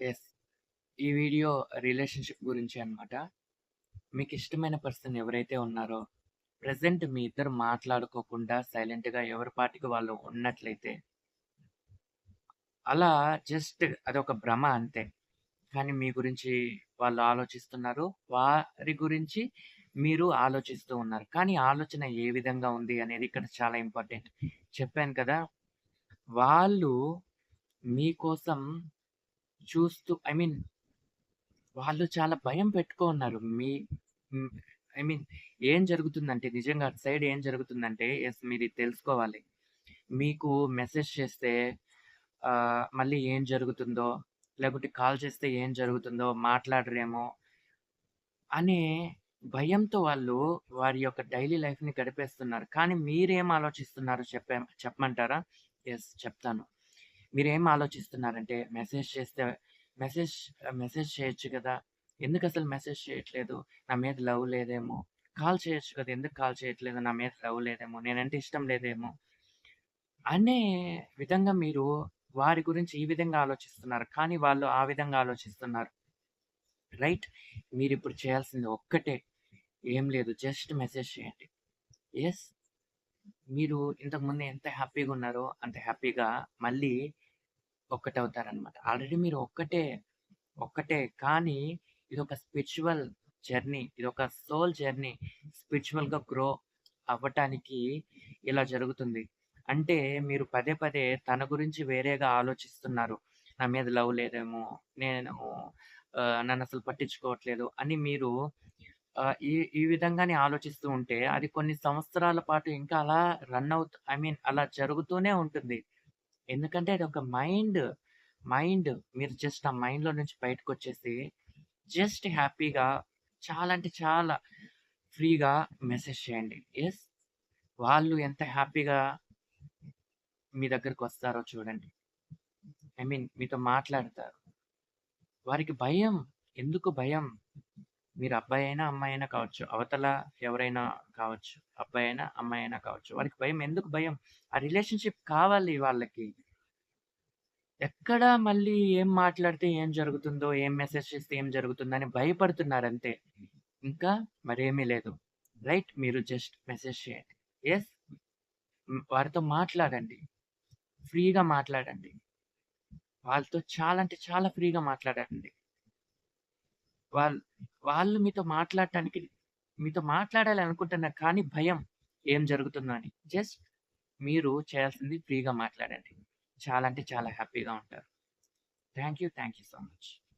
Yes ఈ video relationship గురించి అనమాట మీకు ఇష్టమైన పర్సన్ ఎవరైతే ఉన్నారో, ప్రజెంట్ మీ ఇద్దరు మాట్లాడుకోకుండా సైలెంట్‌గా ఎవరి పాటికి వాళ్ళు ఉన్నట్లయితే అలా జస్ట్ అదొక భ్రమ అంతే. కానీ మీ గురించి వాళ్ళు ఆలోచిస్తున్నారు. వారి గురించి మీరు ఆలోచిస్తూ ఉన్నారు. కానీ ఆలోచన ఏ విధంగా ఉంది అనేది ఇక్కడ చాలా ఇంపార్టెంట్. చెప్పాను కదా! వాళ్ళు మీకోసం చూస్తూ ఐ మీన్ వాళ్ళు చాలా భయం పెట్టుకున్నారు మీ ఐ మీన్ ఏం జరుగుతుందంటే నిజంగా అటు సైడ్ ఏం జరుగుతుందంటే ఎస్ మీరు తెలుసుకోవాలి. మీకు మెసేజ్ చేస్తే మళ్ళీ ఏం జరుగుతుందో, లేకపోతే కాల్ చేస్తే ఏం జరుగుతుందో, మాట్లాడరేమో అనే భయంతో వాళ్ళు వారి యొక్క డైలీ లైఫ్‌ని గడిపేస్తున్నారు. కానీ మీరేం ఆలోచిస్తున్నారు చెప్పే చెప్పమంటారా? ఎస్ చెప్తాను. మీరేం ఆలోచిస్తున్నారంటే మెసేజ్ చేస్తే మెసేజ్ మెసేజ్ చేయొచ్చు కదా! ఎందుకసలు మెసేజ్ చేయట్లేదు? నా మీద లవ్ లేదేమో! కాల్ చేయొచ్చు కదా! ఎందుకు కాల్ చేయట్లేదు? నా మీద లవ్ లేదేమో! నేనంటే ఇష్టం లేదేమో! అనే విధంగా మీరు వారి గురించి ఈ విధంగా ఆలోచిస్తున్నారు. కానీ వాళ్ళు ఆ విధంగా ఆలోచిస్తున్నారు. రైట్? మీరు ఇప్పుడు చేయాల్సింది ఒక్కటే. ఏం లేదు. జస్ట్ మెసేజ్ చేయండి. ఎస్ మీరు ఇంతకుముందు ఎంత హ్యాపీగా ఉన్నారో అంత హ్యాపీగా మళ్ళీ ఒక్కటవుతారనమాట. ఆల్రెడీ మీరు ఒక్కటే. ఒక్కటే. కానీ ఇది ఒక స్పిరిచువల్ జర్నీ. ఇది ఒక సోల్ జర్నీ. స్పిరిచువల్గా గ్రో అవ్వటానికి ఇలా జరుగుతుంది. అంటే మీరు పదే పదే తన గురించి వేరేగా ఆలోచిస్తున్నారు. నా మీద లవ్ లేదేమో! నేను నన్ను అసలు పట్టించుకోవట్లేదు అని మీరు ఈ ఈ విధంగానే ఆలోచిస్తూ ఉంటే అది కొన్ని సంవత్సరాల పాటు ఇంకా అలా రన్ అవుతూ ఐ మీన్ అలా జరుగుతూనే ఉంటుంది. ఎందుకంటే అదొక మైండ్. మైండ్. మీరు జస్ట్ ఆ మైండ్‌లో నుంచి బయటకొచ్చేసి జస్ట్ హ్యాపీగా చాలా అంటే చాలా ఫ్రీగా మెసేజ్ చేయండి. ఎస్ వాళ్ళు ఎంత హ్యాపీగా మీ దగ్గరకొస్తారో చూడండి. ఐ మీన్ మీతో మాట్లాడతారు. వారికి భయం. ఎందుకు భయం? మీరు అబ్బాయైనా, అమ్మాయైనా కావచ్చు. అవతల ఎవరైనా కావచ్చు. అబ్బాయైనా, అమ్మాయైనా కావచ్చు. వారికి భయం. ఎందుకు భయం? ఆ రిలేషన్‌షిప్ కావాలి వాళ్ళకి. ఎక్కడ మళ్ళీ ఏం మాట్లాడితే ఏం జరుగుతుందో, ఏం మెసేజ్ చేస్తే ఏం జరుగుతుందని భయపడుతున్నారంతే. ఇంకా మరేమీ లేదు. రైట్? మీరు జస్ట్ మెసేజ్ చేయండి. హ్మ్. వారితో మాట్లాడండి. ఫ్రీగా మాట్లాడండి. వాళ్ళతో చాలా అంటే చాలా ఫ్రీగా మాట్లాడండి. వాళ్ళు వాళ్ళు మీతో మాట్లాడటానికి మీతో మాట్లాడాలి అనుకుంటున్నారు. కానీ భయం. ఏం జరుగుతుందో అని. జస్ట్ మీరు చేయాల్సింది ఫ్రీగా మాట్లాడండి. చాలా అంటే చాలా హ్యాపీగా ఉంటారు. Thank you. Thank you so much.